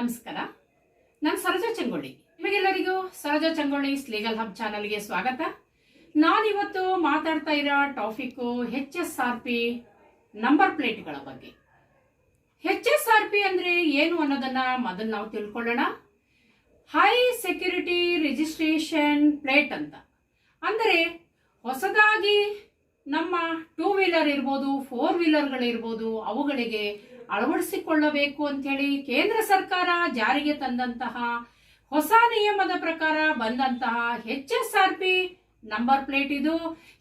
ನಮಸ್ಕಾರ. ನಾನು ಸರೋಜಾ ಚಂಗೊಳ್ಳಿ. ನಿಮಗೆಲ್ಲರಿಗೂ ಸರೋಜಾ ಚಂಗೊಳ್ಳಿ ಲೀಗಲ್ ಹಬ್ ಚಾನಲ್ಗೆ ಸ್ವಾಗತ. ನಾನಿವತ್ತು ಮಾತಾಡ್ತಾ ಇರೋ topic H S R P number ಪ್ಲೇಟ್ಗಳ ಬಗ್ಗೆ. ಹೆಚ್ ಎಸ್ ಆರ್ ಪಿ ಅಂದ್ರೆ ಏನು ಅನ್ನೋದನ್ನ ಮೊದಲು ನಾವು ತಿಳ್ಕೊಳ್ಳೋಣ. ಹೈ ಸೆಕ್ಯೂರಿಟಿ ರಿಜಿಸ್ಟ್ರೇಷನ್ ಪ್ಲೇಟ್ ಅಂತ. ಅಂದರೆ ಹೊಸದಾಗಿ ನಮ್ಮ ಟೂ ವೀಲರ್ ಇರ್ಬೋದು, ಫೋರ್ ವೀಲರ್ಗಳಿರ್ಬೋದು, ಅವುಗಳಿಗೆ ಅಳವಡಿಸಿಕೊಳ್ಳಬೇಕು ಅಂತೇಳಿ ಕೇಂದ್ರ ಸರ್ಕಾರ ಜಾರಿಗೆ ತಂದಂತಹ ಹೊಸ ನಿಯಮದ ಪ್ರಕಾರ ಬಂದಂತಹ H S R P number plate ಇದು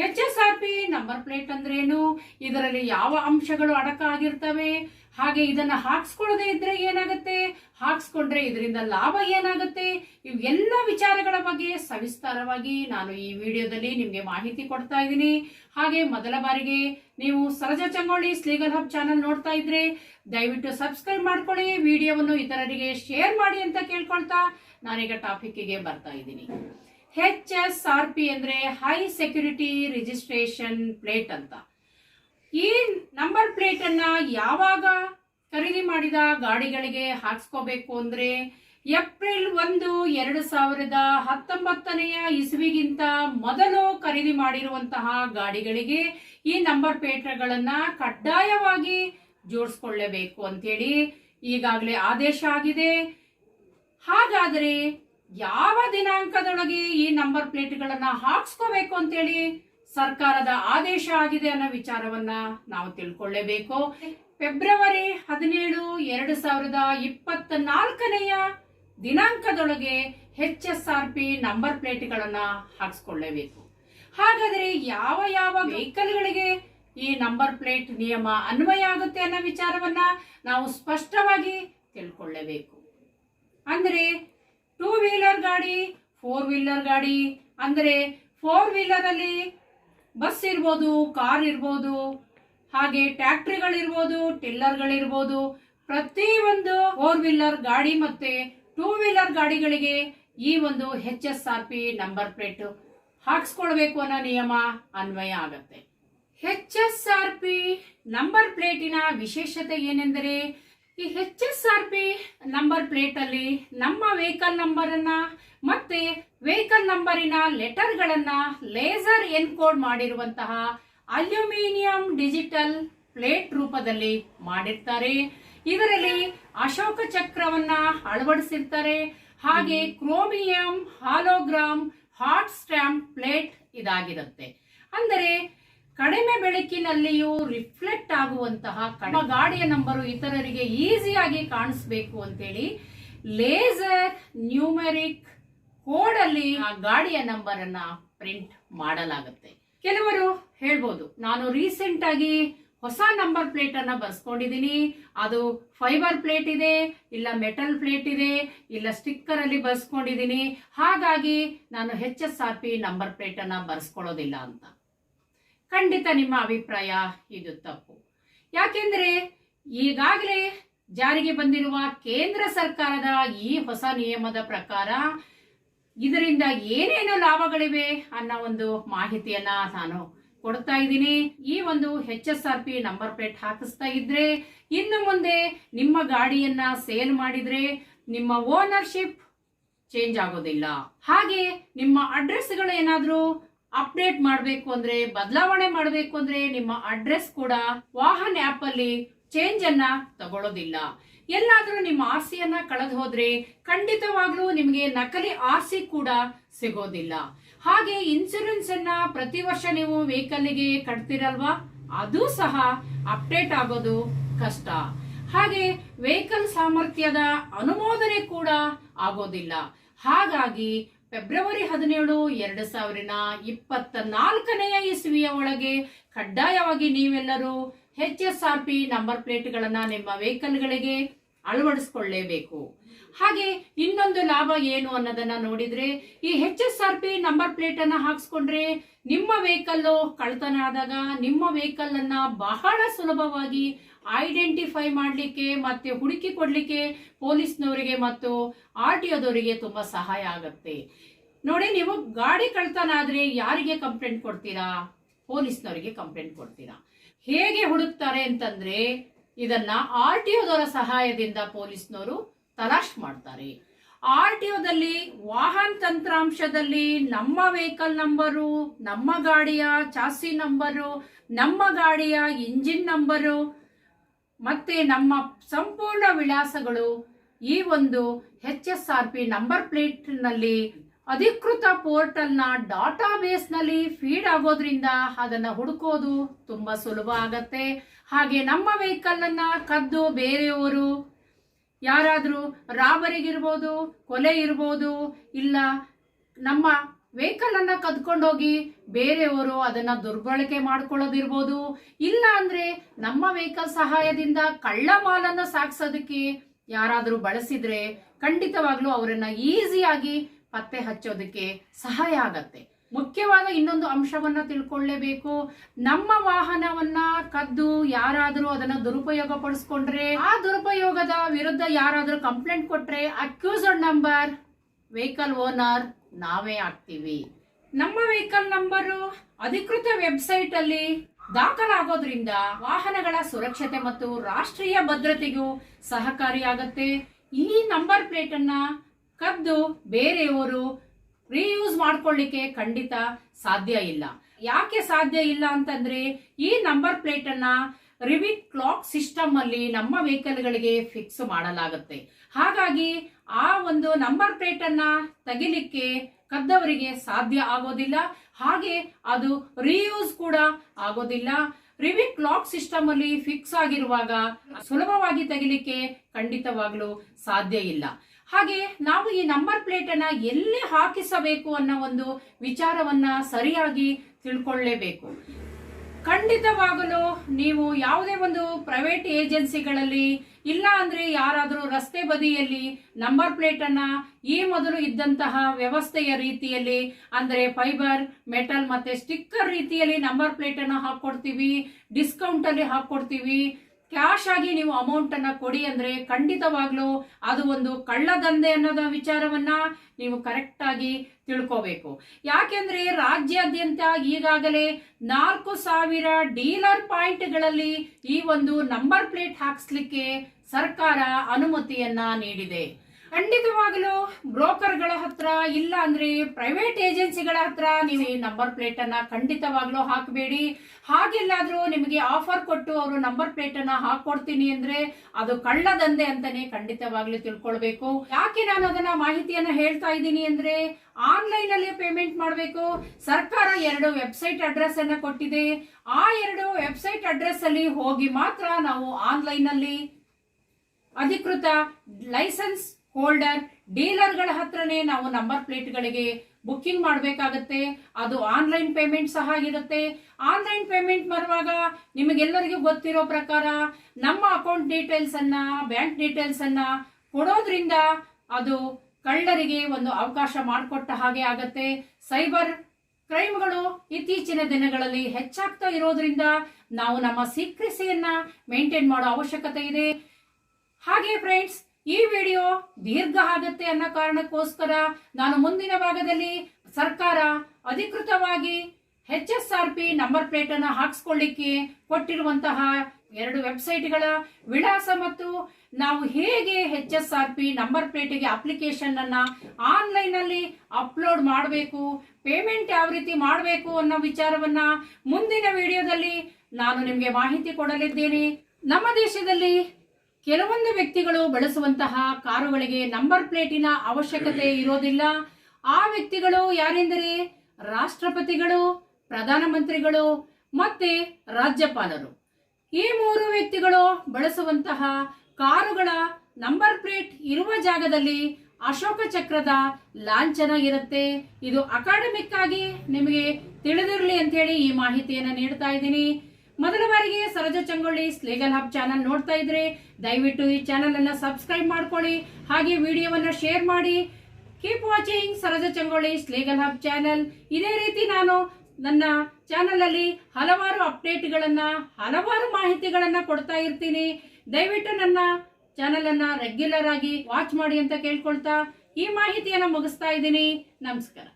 H S R P number plate ಅಂದ್ರೇನು? ಇದರಲ್ಲಿ ಯಾವ ಅಂಶಗಳು ಅಡಕ ಆಗಿರ್ತವೆ? ಹಾಗೆ ಇದನ್ನ ಹಾಕ್ಸ್ಕೊಳ್ಳದೆ ಇದ್ರೆ ಏನಾಗುತ್ತೆ? ಹಾಕ್ಸ್ಕೊಂಡ್ರೆ ಇದರಿಂದ ಲಾಭ ಏನಾಗುತ್ತೆ? ಇವೆಲ್ಲ ವಿಚಾರಗಳ ಬಗ್ಗೆ ಸವಿಸ್ತಾರವಾಗಿ ನಾನು ಈ ವಿಡಿಯೋದಲ್ಲಿ ನಿಮಗೆ ಮಾಹಿತಿ ಕೊಡ್ತಾ ಇದ್ದೀನಿ. ಹಾಗೆ ಮೊದಲ ಬಾರಿಗೆ ನೀವು ಸರಜ ಚಂಗೋಳಿ ಸ್ಲೀಗಲ್ ಹಬ್ ಚಾನಲ್ ನೋಡ್ತಾ ಇದ್ರೆ ದಯವಿಟ್ಟು ಸಬ್ಸ್ಕ್ರೈಬ್ ಮಾಡ್ಕೊಳ್ಳಿ, ವಿಡಿಯೋವನ್ನು ಇತರರಿಗೆ ಶೇರ್ ಮಾಡಿ ಅಂತ ಕೇಳ್ಕೊಳ್ತಾ ನಾನೀಗ ಟಾಪಿಕ್ಗೆ ಬರ್ತಾ ಇದ್ದೀನಿ. ಹೆಚ್ ಎಸ್ ಆರ್ ಪಿ ಅಂದ್ರೆ ಹೈ ಸೆಕ್ಯೂರಿಟಿ ರಿಜಿಸ್ಟ್ರೇಷನ್ ಪ್ಲೇಟ್ ಅಂತ. ಈ ನಂಬರ್ ಪ್ಲೇಟ್ ಅನ್ನ ಯಾವಾಗ ಖರೀದಿ ಮಾಡಿದ ಗಾಡಿಗಳಿಗೆ ಹಾಕ್ಸ್ಕೋಬೇಕು ಅಂದ್ರೆ ಏಪ್ರಿಲ್ ಒಂದು, ಎರಡು ಸಾವಿರದ ಹತ್ತೊಂಬತ್ತನೆಯ ಇಸ್ವಿಗಿಂತ ಮೊದಲು ಖರೀದಿ ಮಾಡಿರುವಂತಹ ಗಾಡಿಗಳಿಗೆ ಈ ನಂಬರ್ ಪ್ಲೇಟ್ಗಳನ್ನ ಕಡ್ಡಾಯವಾಗಿ ಜೋಡಿಸ್ಕೊಳ್ಳಬೇಕು ಅಂತೇಳಿ ಈಗಾಗಲೇ ಆದೇಶ ಆಗಿದೆ. ಹಾಗಾದರೆ ಯಾವ ದಿನಾಂಕದೊಳಗೆ ಈ ನಂಬರ್ ಪ್ಲೇಟ್ಗಳನ್ನ ಹಾಕ್ಸ್ಕೋಬೇಕು ಅಂತೇಳಿ ಸರ್ಕಾರದ ಆದೇಶ ಆಗಿದೆ ಅನ್ನೋ ವಿಚಾರವನ್ನ ನಾವು ತಿಳ್ಕೊಳ್ಳೇಬೇಕು. ಫೆಬ್ರವರಿ ಹದಿನೇಳು, ಎರಡು ಸಾವಿರದ ಇಪ್ಪತ್ತ ನಾಲ್ಕನೆಯ ದಿನಾಂಕದೊಳಗೆ H S R P number ಪ್ಲೇಟ್ಗಳನ್ನ ಹಾಕ್ಸ್ಕೊಳ್ಳೇಬೇಕು. ಹಾಗಾದ್ರೆ ಯಾವ ಯಾವ ವೆಹಿಕಲ್ಗಳಿಗೆ ಈ ನಂಬರ್ ಪ್ಲೇಟ್ ನಿಯಮ ಅನ್ವಯ ಆಗುತ್ತೆ ಅನ್ನೋ ವಿಚಾರವನ್ನ ನಾವು ಸ್ಪಷ್ಟವಾಗಿ ತಿಳ್ಕೊಳ್ಳೇಬೇಕು. ಅಂದ್ರೆ ಟೂ ವೀಲರ್ ಗಾಡಿ ಫೋರ್ ವೀಲರ್ ಗಾಡಿ. ಅಂದರೆ ಫೋರ್ ವೀಲರಲ್ಲಿ ಬಸ್ ಇರ್ಬೋದು ಕಾರ್ ಇರ್ಬೋದು, ಹಾಗೆ ಟ್ಯಾಕ್ಟ್ರಿಗಳಿರ್ಬೋದು, ಟಿಲ್ಲರ್ಗಳಿರ್ಬೋದು. ಪ್ರತಿಯೊಂದು ಫೋರ್ ವೀಲರ್ ಗಾಡಿ ಮತ್ತೆ ಟೂ ವೀಲರ್ ಗಾಡಿಗಳಿಗೆ ಈ ಒಂದು H S R P number plate ಹಾಕ್ಸ್ಕೊಳ್ಬೇಕು ಅನ್ನೋ ನಿಯಮ ಅನ್ವಯ ಆಗತ್ತೆ. H S R P number ಪ್ಲೇಟಿನ ವಿಶೇಷತೆ ಏನೆಂದರೆ ಈ H S R P number plate ಅಲ್ಲಿ ನಮ್ಮ ವೆಹಿಕಲ್ ನಂಬರ್ ಅನ್ನ ಮತ್ತೆ ವೆಹಿಕಲ್ ನಂಬರಿನ ಲೆಟರ್ಗಳನ್ನು ಲೇಸರ್ ಎನ್ಕೋಡ್ ಮಾಡಿರುವಂತಹ ಅಲ್ಯೂಮಿನಿಯಂ ಡಿಜಿಟಲ್ ಪ್ಲೇಟ್ ರೂಪದಲ್ಲಿ ಮಾಡಿರ್ತಾರೆ. ಇದರಲ್ಲಿ ಅಶೋಕ ಚಕ್ರವನ್ನ ಅಳವಡಿಸಿರ್ತಾರೆ. ಹಾಗೆ chromium hologram hot stamp plate ಇದಾಗಿರುತ್ತೆ. ಅಂದರೆ ಕಡಿಮೆ ಬೆಳಕಿನಲ್ಲಿಯೂ ರಿಫ್ಲೆಕ್ಟ್ ಆಗುವಂತಹ ಕಡಿಮೆ ಗಾಡಿಯ ನಂಬರು ಇತರರಿಗೆ ಈಸಿಯಾಗಿ ಕಾಣಿಸ್ಬೇಕು ಅಂತೇಳಿ ಲೇಸರ್ ನ್ಯೂಮೆರಿಕ್ ಕೋಡ್ ಅಲ್ಲಿ ಆ ಗಾಡಿಯ ನಂಬರ್ ಅನ್ನ ಪ್ರಿಂಟ್ ಮಾಡಲಾಗುತ್ತೆ. ಕೆಲವರು ಹೇಳ್ಬೋದು, ನಾನು ರೀಸೆಂಟ್ ಆಗಿ ಹೊಸ ನಂಬರ್ ಪ್ಲೇಟ್ ಅನ್ನ ಬರ್ಸ್ಕೊಂಡಿದ್ದೀನಿ ಅದು ಫೈಬರ್ ಪ್ಲೇಟ್ ಇದೆ, ಇಲ್ಲ ಮೆಟಲ್ ಪ್ಲೇಟ್ ಇದೆ, ಇಲ್ಲ ಸ್ಟಿಕ್ಕರ್ ಅಲ್ಲಿ ಬರ್ಸ್ಕೊಂಡಿದ್ದೀನಿ ಹಾಗಾಗಿ ನಾನು H S R P number plate ಅನ್ನ ಬರ್ಸ್ಕೊಳ್ಳೋದಿಲ್ಲ ಅಂತ. ಖಂಡಿತ ನಿಮ್ಮ ಅಭಿಪ್ರಾಯ ಇದು ತಪ್ಪು. ಯಾಕೆಂದ್ರೆ ಈಗಾಗಲೇ ಜಾರಿಗೆ ಬಂದಿರುವ ಕೇಂದ್ರ ಸರ್ಕಾರದ ಈ ಹೊಸ ನಿಯಮದ ಪ್ರಕಾರ ಇದರಿಂದ ಏನೇನು ಲಾಭಗಳಿವೆ ಅನ್ನೋ ಒಂದು ಮಾಹಿತಿಯನ್ನ ನಾನು ಕೊಡ್ತಾ ಇದ್ದೀನಿ. ಈ ಒಂದು H S R P number plate ಹಾಕಿಸ್ತಾ ಇದ್ರೆ ಇನ್ನು ಮುಂದೆ ನಿಮ್ಮ ಗಾಡಿಯನ್ನ ಸೇಲ್ ಮಾಡಿದ್ರೆ ನಿಮ್ಮ ಓನರ್ಶಿಪ್ ಚೇಂಜ್ ಆಗೋದಿಲ್ಲ. ಹಾಗೆ ನಿಮ್ಮ ಅಡ್ರೆಸ್ಗಳು ಏನಾದ್ರೂ ಅಪ್ಡೇಟ್ ಮಾಡಬೇಕು ಅಂದ್ರೆ, ಬದಲಾವಣೆ ಮಾಡಬೇಕು ಅಂದ್ರೆ ನಿಮ್ಮ ಅಡ್ರೆಸ್ ಕೂಡ ವಾಹನ ಆಪ್ ಅಲ್ಲಿ ಚೇಂಜ್ ಅನ್ನ ತಗೊಳ್ಳೋದಿಲ್ಲ ಎಲ್ಲಾದರೂ ನಿಮ್ಮ ಆಸ್ತಿಯನ್ನ ಕಳೆದು ಹೋದ್ರೆ ಖಂಡಿತವಾಗ್ಲೂ ನಿಮಗೆ ನಕಲಿ ಆರ್ಸಿ ಕೂಡ ಸಿಗೋದಿಲ್ಲ. ಹಾಗೆ ಇನ್ಸೂರೆನ್ಸ್ ಅನ್ನ ಪ್ರತಿ ವರ್ಷ ನೀವು ವೆಹಿಕಲ್ಗೆ ಕಟ್ತಿರಲ್ವಾ? ಅದು ಸಹ ಅಪ್ಡೇಟ್ ಆಗೋದು ಕಷ್ಟ. ಹಾಗೆ ವೆಹಿಕಲ್ ಸಾಮರ್ಥ್ಯದ ಅನುಮೋದನೆ ಕೂಡ ಆಗೋದಿಲ್ಲ. ಹಾಗಾಗಿ ಫೆಬ್ರವರಿ ಹದಿನೇಳು, ಎರಡು ಸಾವಿರದ ಇಪ್ಪತ್ತ ನಾಲ್ಕನೆಯ ಇಸ್ವಿಯ ಒಳಗೆ ಕಡ್ಡಾಯವಾಗಿ ನೀವೆಲ್ಲರೂ H S R P number ಪ್ಲೇಟ್ಗಳನ್ನು ನಿಮ್ಮ ವೆಹಿಕಲ್ಗಳಿಗೆ ಅಳವಡಿಸ್ಕೊಳ್ಳೇಬೇಕು. ಹಾಗೆ ಇನ್ನೊಂದು ಲಾಭ ಏನು ಅನ್ನೋದನ್ನ ನೋಡಿದ್ರೆ, ಈ H S R P number plate ಅನ್ನ ಹಾಕ್ಸ್ಕೊಂಡ್ರೆ ನಿಮ್ಮ ವೆಹಿಕಲ್ ಕಳ್ತನ ಆದಾಗ ನಿಮ್ಮ ವೆಹಿಕಲ್ ಅನ್ನ ಬಹಳ ಸುಲಭವಾಗಿ ಐಡೆಂಟಿಫೈ ಮಾಡಲಿಕ್ಕೆ ಮತ್ತೆ ಹುಡುಕಿ ಕೊಡಲಿಕ್ಕೆ ಪೊಲೀಸ್ನವರಿಗೆ ಮತ್ತು ಆರ್ ಟಿ ಒದವರಿಗೆ ತುಂಬಾ ಸಹಾಯ ಆಗುತ್ತೆ. ನೋಡಿ, ನೀವು ಗಾಡಿ ಕಳ್ತನ ಆದ್ರೆ ಯಾರಿಗೆ ಕಂಪ್ಲೇಂಟ್ ಕೊಡ್ತೀರಾ? ಪೊಲೀಸ್ನವರಿಗೆ ಕಂಪ್ಲೇಂಟ್ ಕೊಡ್ತೀರಾ? ಹೇಗೆ ಹುಡುಕ್ತಾರೆ ಅಂತಂದ್ರೆ, ಇದನ್ನ ಆರ್ ಟಿ ಒದವರ ಸಹಾಯದಿಂದ ಪೊಲೀಸ್ನವರು ತಲಾಶ್ ಮಾಡ್ತಾರೆ. ಆರ್ ಟಿ ಒದಲ್ಲಿ ವಾಹನ ತಂತ್ರಾಂಶದಲ್ಲಿ ನಮ್ಮ ವೆಹಿಕಲ್ ನಂಬರು, ನಮ್ಮ ಗಾಡಿಯ ಚಾಸಿ ನಂಬರು, ನಮ್ಮ ಗಾಡಿಯ ಇಂಜಿನ್ ನಂಬರು ಮತ್ತೆ ನಮ್ಮ ಸಂಪೂರ್ಣ ವಿಳಾಸಗಳು ಈ ಒಂದು H S R P number ಪ್ಲೇಟ್ನಲ್ಲಿ ಅಧಿಕೃತ ಪೋರ್ಟಲ್ನ ಡಾಟಾಬೇಸ್ನಲ್ಲಿ ಫೀಡ್ ಆಗೋದ್ರಿಂದ ಅದನ್ನು ಹುಡುಕೋದು ತುಂಬ ಸುಲಭ ಆಗತ್ತೆ. ಹಾಗೆ ನಮ್ಮ ವೆಹಿಕಲ್ ಅನ್ನ ಕದ್ದು ಬೇರೆಯವರು ಯಾರಾದರೂ ರಾಬರಿಗಿರ್ಬೋದು ಕೊಲೆ ಇರ್ಬೋದು, ಇಲ್ಲ ನಮ್ಮ ವೆಹಿಕಲ್ ಅನ್ನ ಕದ್ಕೊಂಡೋಗಿ ಬೇರೆಯವರು ಅದನ್ನ ದುರ್ಬಳಕೆ ಮಾಡ್ಕೊಳ್ಳೋದಿರ್ಬೋದು. ಇಲ್ಲ ಅಂದ್ರೆ ನಮ್ಮ ವೆಹಿಕಲ್ ಸಹಾಯದಿಂದ ಕಳ್ಳ ಮಾಲನ್ನ ಸಾಗಿಸೋದಕ್ಕೆ ಯಾರಾದರೂ ಬಳಸಿದ್ರೆ ಖಂಡಿತವಾಗ್ಲೂ ಅವರನ್ನ ಈಸಿಯಾಗಿ ಪತ್ತೆ ಹಚ್ಚೋದಕ್ಕೆ ಸಹಾಯ ಆಗತ್ತೆ. ಮುಖ್ಯವಾದ ಇನ್ನೊಂದು ಅಂಶವನ್ನ ತಿಳ್ಕೊಳ್ಳೇಬೇಕು. ನಮ್ಮ ವಾಹನವನ್ನ ಕದ್ದು ಯಾರಾದರೂ ಅದನ್ನ ದುರುಪಯೋಗ ಪಡಿಸ್ಕೊಂಡ್ರೆ ಆ ದುರುಪಯೋಗದ ವಿರುದ್ಧ ಯಾರಾದರೂ ಕಂಪ್ಲೇಂಟ್ ಕೊಟ್ರೆ ಅಕ್ಯೂಸ್ಡ್ ನಂಬರ್ ವೆಹಿಕಲ್ ಓನರ್ ನಾವೇ ಆಗ್ತೀವಿ. ನಮ್ಮ ವೆಹಿಕಲ್ ನಂಬರು ಅಧಿಕೃತ ವೆಬ್ಸೈಟ್ ಅಲ್ಲಿ ದಾಖಲಾಗೋದ್ರಿಂದ ವಾಹನಗಳ ಸುರಕ್ಷತೆ ಮತ್ತು ರಾಷ್ಟ್ರೀಯ ಭದ್ರತೆಗೂ ಸಹಕಾರಿಯಾಗುತ್ತೆ. ಈ ನಂಬರ್ ಪ್ಲೇಟ್ ಅನ್ನ ಕದ್ದು ಬೇರೆಯವರು ರೀಯೂಸ್ ಮಾಡ್ಕೊಳ್ಳಿಕ್ಕೆ ಖಂಡಿತ ಸಾಧ್ಯ ಇಲ್ಲ. ಯಾಕೆ ಸಾಧ್ಯ ಇಲ್ಲ ಅಂತಂದ್ರೆ ಈ ನಂಬರ್ ಪ್ಲೇಟ್ ಅನ್ನ ರಿವಿಟ್ ಕ್ಲಾಕ್ ಸಿಸ್ಟಮ್ ಅಲ್ಲಿ ನಮ್ಮ ವೆಹಿಕಲ್ಗಳಿಗೆ ಫಿಕ್ಸ್ ಮಾಡಲಾಗುತ್ತೆ. ಹಾಗಾಗಿ ಆ ಒಂದು ನಂಬರ್ ಪ್ಲೇಟ್ ಅನ್ನ ತೆಗಿಲಿಕ್ಕೆ ಕದ್ದವರಿಗೆ ಸಾಧ್ಯ ಆಗೋದಿಲ್ಲ. ಹಾಗೆ ಅದು ರೀಯೂಸ್ ಕೂಡ ಆಗೋದಿಲ್ಲ. ರಿವಿಕ್ ಕ್ಲಾಕ್ ಸಿಸ್ಟಮ್ ಅಲ್ಲಿ ಫಿಕ್ಸ್ ಆಗಿರುವಾಗ ಸುಲಭವಾಗಿ ತೆಗಿಲಿಕ್ಕೆ ಖಂಡಿತವಾಗ್ಲೂ ಸಾಧ್ಯ ಇಲ್ಲ. ಹಾಗೆ ನಾವು ಈ ನಂಬರ್ ಪ್ಲೇಟ್ ಅನ್ನ ಎಲ್ಲಿ ಹಾಕಿಸಬೇಕು ಅನ್ನೋ ಒಂದು ವಿಚಾರವನ್ನ ಸರಿಯಾಗಿ ತಿಳ್ಕೊಳ್ಳೇಬೇಕು. ಖಂಡಿತವಾಗಲು ನೀವು ಯಾವುದೇ ಒಂದು ಪ್ರೈವೇಟ್ ಏಜೆನ್ಸಿಗಳಲ್ಲಿ ಇಲ್ಲ ಅಂದ್ರೆ ಯಾರಾದರೂ ರಸ್ತೆ ಬದಿಯಲ್ಲಿ ನಂಬರ್ ಪ್ಲೇಟ್ ಅನ್ನ ಈ ಮೊದಲು ಇದ್ದಂತಹ ವ್ಯವಸ್ಥೆಯ ರೀತಿಯಲ್ಲಿ, ಅಂದ್ರೆ ಫೈಬರ್, ಮೆಟಲ್ ಮತ್ತೆ ಸ್ಟಿಕ್ಕರ್ ರೀತಿಯಲ್ಲಿ ನಂಬರ್ ಪ್ಲೇಟ್ ಅನ್ನ ಹಾಕೊಡ್ತೀವಿ, ಡಿಸ್ಕೌಂಟ್ ಅಲ್ಲಿ ಹಾಕೊಡ್ತೀವಿ. ಕ್ಯಾಶ್ ಆಗಿ ನೀವು ಅಮೌಂಟ್ ಅನ್ನ ಕೊಡಿ ಅಂದ್ರೆ ಖಂಡಿತವಾಗ್ಲೂ ಅದು ಒಂದು ಕಳ್ಳದಂಧೆ ಅನ್ನೋದ ವಿಚಾರವನ್ನ ನೀವು ಕರೆಕ್ಟ್ ಆಗಿ ತಿಳ್ಕೋಬೇಕು. ಯಾಕೆಂದ್ರೆ ರಾಜ್ಯಾದ್ಯಂತ ಈಗಾಗಲೇ ನಾಲ್ಕು ಸಾವಿರ ಡೀಲರ್ ಪಾಯಿಂಟ್ಗಳಲ್ಲಿ ಈ ಒಂದು ನಂಬರ್ ಪ್ಲೇಟ್ ಹಾಕಿಸ್ಲಿಕ್ಕೆ ಸರ್ಕಾರ ಅನುಮತಿಯನ್ನ ನೀಡಿದೆ. ಖಂಡಿತವಾಗಲೂ ಬ್ರೋಕರ್ಗಳ ಹತ್ರ ಇಲ್ಲ ಅಂದ್ರೆ ಪ್ರೈವೇಟ್ ಏಜೆನ್ಸಿಗಳ ಹತ್ರ ನೀವು ಈ ನಂಬರ್ ಪ್ಲೇಟ್ ಅನ್ನ ಖಂಡಿತವಾಗ್ಲೂ ಹಾಕಬೇಡಿ. ಹಾಗೆಲ್ಲಾದ್ರೂ ನಿಮಗೆ ಆಫರ್ ಕೊಟ್ಟು ಅವರು ನಂಬರ್ ಪ್ಲೇಟ್ ಅನ್ನ ಹಾಕೊಡ್ತೀನಿ ಅಂದ್ರೆ ಅದು ಕಳ್ಳದಂದೆ ಅಂತಾನೆ ಖಂಡಿತವಾಗ್ಲೂ ತಿಳ್ಕೊಳ್ಬೇಕು. ಯಾಕೆ ನಾನು ಅದನ್ನ ಮಾಹಿತಿಯನ್ನ ಹೇಳ್ತಾ ಇದ್ದೀನಿ ಅಂದ್ರೆ ಆನ್ಲೈನ್ ಅಲ್ಲಿ ಪೇಮೆಂಟ್ ಮಾಡಬೇಕು. ಸರ್ಕಾರ ಎರಡು ವೆಬ್ಸೈಟ್ ಅಡ್ರೆಸ್ ಅನ್ನ ಕೊಟ್ಟಿದೆ. ಆ ಎರಡು ವೆಬ್ಸೈಟ್ ಅಡ್ರೆಸ್ ಅಲ್ಲಿ ಹೋಗಿ ಮಾತ್ರ ನಾವು ಆನ್ಲೈನ್ ಅಲ್ಲಿ ಅಧಿಕೃತ ಲೈಸೆನ್ಸ್ ಹೋಲ್ಡರ್ ಡೀಲರ್ಗಳ ಹತ್ರನೇ ನಾವು ನಂಬರ್ ಪ್ಲೇಟ್ಗಳಿಗೆ ಬುಕ್ಕಿಂಗ್ ಮಾಡಬೇಕಾಗತ್ತೆ. ಅದು ಆನ್ಲೈನ್ ಪೇಮೆಂಟ್ ಸಹ ಇರುತ್ತೆ. ಆನ್ಲೈನ್ ಪೇಮೆಂಟ್ ಮಾಡುವಾಗ ನಿಮಗೆಲ್ಲರಿಗೂ ಗೊತ್ತಿರೋ ಪ್ರಕಾರ ನಮ್ಮ ಅಕೌಂಟ್ ಡೀಟೇಲ್ಸ್ ಅನ್ನ, ಬ್ಯಾಂಕ್ ಡೀಟೇಲ್ಸ್ ಅನ್ನ ಕೊಡೋದ್ರಿಂದ ಅದು ಕಳ್ಳರಿಗೆ ಒಂದು ಅವಕಾಶ ಮಾಡಿಕೊಟ್ಟ ಹಾಗೆ ಆಗತ್ತೆ. ಸೈಬರ್ ಕ್ರೈಮ್ಗಳು ಇತ್ತೀಚಿನ ದಿನಗಳಲ್ಲಿ ಹೆಚ್ಚಾಗ್ತಾ ಇರೋದ್ರಿಂದ ನಾವು ನಮ್ಮ ಸೀಕ್ರೆಸಿಯನ್ನ ಮೇಂಟೈನ್ ಮಾಡೋ ಅವಶ್ಯಕತೆ ಇದೆ. ಹಾಗೆ ಫ್ರೆಂಡ್ಸ್ ಈ ವಿಡಿಯೋ ದೀರ್ಘ ಆಗತ್ತೆ ಅನ್ನೋ ಕಾರಣಕ್ಕೋಸ್ಕರ ನಾನು ಮುಂದಿನ ಭಾಗದಲ್ಲಿ ಸರ್ಕಾರ ಅಧಿಕೃತವಾಗಿ H S R P number plate ಅನ್ನು ಹಾಕಿಸ್ಕೊಳ್ಳಿಕ್ಕೆ ಕೊಟ್ಟಿರುವಂತಹ ಎರಡು ವೆಬ್ಸೈಟ್ಗಳ ವಿಳಾಸ ಮತ್ತು ನಾವು ಹೇಗೆ H S R P number ಪ್ಲೇಟಿಗೆ ಅಪ್ಲಿಕೇಶನ್ ಅನ್ನ ಆನ್ಲೈನ್ ಅಲ್ಲಿ ಅಪ್ಲೋಡ್ ಮಾಡಬೇಕು ಪೇಮೆಂಟ್ ಯಾವ ರೀತಿ ಮಾಡಬೇಕು ಅನ್ನೋ ವಿಚಾರವನ್ನ ಮುಂದಿನ ವಿಡಿಯೋದಲ್ಲಿ ನಾನು ನಿಮಗೆ ಮಾಹಿತಿ ಕೊಡಲಿದ್ದೇನೆ. ನಮ್ಮ ದೇಶದಲ್ಲಿ ಕೆಲವೊಂದು ವ್ಯಕ್ತಿಗಳು ಬಳಸುವಂತಹ ಕಾರುಗಳಿಗೆ ನಂಬರ್ ಪ್ಲೇಟಿನ ಅವಶ್ಯಕತೆ ಇರೋದಿಲ್ಲ. ಆ ವ್ಯಕ್ತಿಗಳು ಯಾರೆಂದರೆ? ರಾಷ್ಟ್ರಪತಿಗಳು, ಪ್ರಧಾನಮಂತ್ರಿಗಳು, ಮತ್ತೆ ರಾಜ್ಯಪಾಲರು. ಈ ಮೂರು ವ್ಯಕ್ತಿಗಳು ಬಳಸುವಂತಹ ಕಾರುಗಳ ನಂಬರ್ ಪ್ಲೇಟ್ ಇರುವ ಜಾಗದಲ್ಲಿ ಅಶೋಕ ಚಕ್ರದ ಲಾಂಛನ ಇರುತ್ತೆ. ಇದು ಅಕಾಡೆಮಿಕ್ ಆಗಿ ನಿಮಗೆ ತಿಳಿದಿರಲಿ ಅಂತ ಹೇಳಿ ಈ ಮಾಹಿತಿಯನ್ನು ನೀಡ್ತಾ ಇದ್ದೀನಿ. ಮೊದಲ ಬಾರಿಗೆ ಸರೋಜ ಚಂಗೊಳ್ಳಿ ಸ್ಲೇಗಲ್ ಹಬ್ ಚಾನಲ್ ನೋಡ್ತಾ ಇದ್ರೆ ದಯವಿಟ್ಟು ಈ ಚಾನಲ್ ಅನ್ನ ಸಬ್ಸ್ಕ್ರೈಬ್ ಮಾಡ್ಕೊಳ್ಳಿ, ಹಾಗೆ ವಿಡಿಯೋವನ್ನ ಶೇರ್ ಮಾಡಿ. ಕೀಪ್ ವಾಚಿಂಗ್ ಸರೋಜ ಚಂಗೊಳ್ಳಿ ಸ್ಲೇಗಲ್ ಹಬ್ ಚಾನಲ್ ಇದೇ ರೀತಿ ನಾನು ನನ್ನ ಚಾನಲ್ ಅಲ್ಲಿ ಹಲವಾರು ಅಪ್ಡೇಟ್ಗಳನ್ನ ಹಲವಾರು ಮಾಹಿತಿಗಳನ್ನ ಕೊಡ್ತಾ ಇರ್ತೀನಿ. ದಯವಿಟ್ಟು ನನ್ನ ಚಾನಲ್ ಅನ್ನ ರೆಗ್ಯುಲರ್ ಆಗಿ ವಾಚ್ ಮಾಡಿ ಅಂತ ಕೇಳ್ಕೊಳ್ತಾ ಈ ಮಾಹಿತಿಯನ್ನ ಮುಗಿಸ್ತಾ ಇದ್ದೀನಿ. ನಮಸ್ಕಾರ.